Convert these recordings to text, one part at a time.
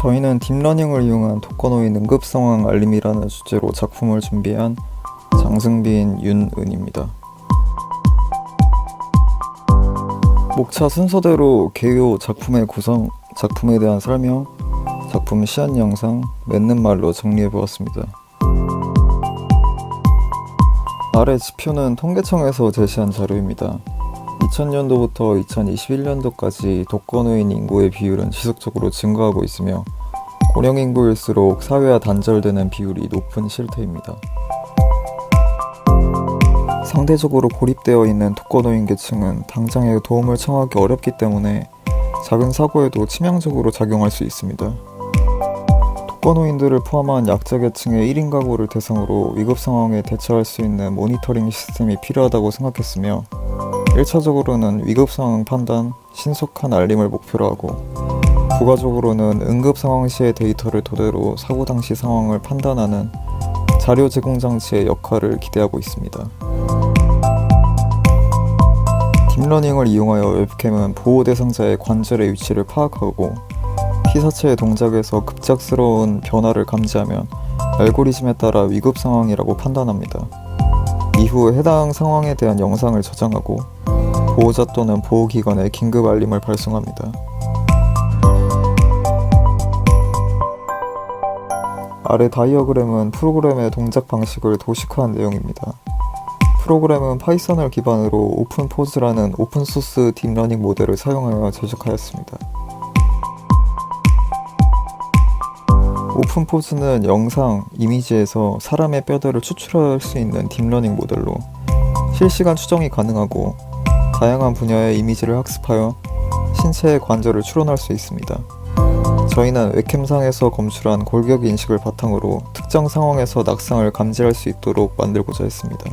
저희는 딥러닝을 이용한 독거노인 응급 상황 알림이라는 주제로 작품을 준비한 장승빈 윤은입니다. 목차 순서대로 개요 작품의 구성, 작품에 대한 설명, 작품 시연 영상, 맺는 말로 정리해 보았습니다. 아래 지표는 통계청에서 제시한 자료입니다. 2000년도부터 2021년도까지 독거노인 인구의 비율은 지속적으로 증가하고 있으며 고령 인구일수록 사회와 단절되는 비율이 높은 실태입니다. 상대적으로 고립되어 있는 독거노인 계층은 당장의 도움을 청하기 어렵기 때문에 작은 사고에도 치명적으로 작용할 수 있습니다. 독거노인들을 포함한 약자 계층의 1인 가구를 대상으로 위급 상황에 대처할 수 있는 모니터링 시스템이 필요하다고 생각했으며 1차적으로는 위급 상황 판단, 신속한 알림을 목표로 하고 부가적으로는 응급 상황 시의 데이터를 토대로 사고 당시 상황을 판단하는 자료 제공 장치의 역할을 기대하고 있습니다. 딥러닝을 이용하여 웹캠은 보호 대상자의 관절의 위치를 파악하고 피사체의 동작에서 급작스러운 변화를 감지하면 알고리즘에 따라 위급 상황이라고 판단합니다. 이후 해당 상황에 대한 영상을 저장하고 보호자 또는 보호기관에 긴급 알림을 발송합니다. 아래 다이어그램은 프로그램의 동작 방식을 도식화한 내용입니다. 프로그램은 파이썬을 기반으로 오픈포즈라는 오픈소스 딥러닝 모델을 사용하여 제작하였습니다. 오픈 포즈는 영상, 이미지에서 사람의 뼈대를 추출할 수 있는 딥러닝 모델로 실시간 추정이 가능하고 다양한 분야의 이미지를 학습하여 신체의 관절을 추론할 수 있습니다. 저희는 웹캠상에서 검출한 골격 인식을 바탕으로 특정 상황에서 낙상을 감지할 수 있도록 만들고자 했습니다.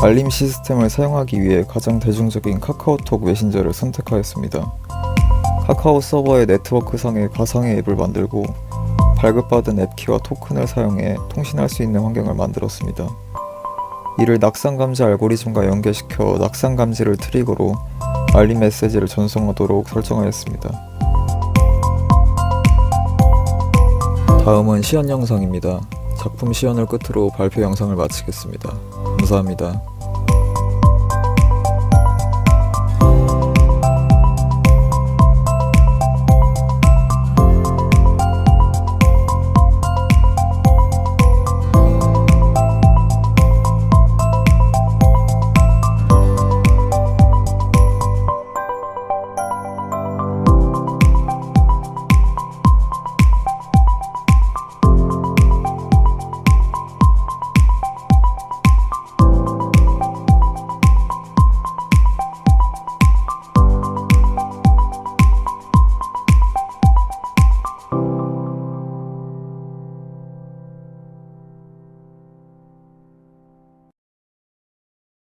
알림 시스템을 사용하기 위해 가장 대중적인 카카오톡 메신저를 선택하였습니다. 카카오 서버의 네트워크상의 가상의 앱을 만들고 발급받은 앱키와 토큰을 사용해 통신할 수 있는 환경을 만들었습니다. 이를 낙상 감지 알고리즘과 연계시켜 낙상 감지를 트리거로 알림 메시지를 전송하도록 설정하였습니다. 다음은 시연 영상입니다. 작품 시연을 끝으로 발표 영상을 마치겠습니다. 감사합니다.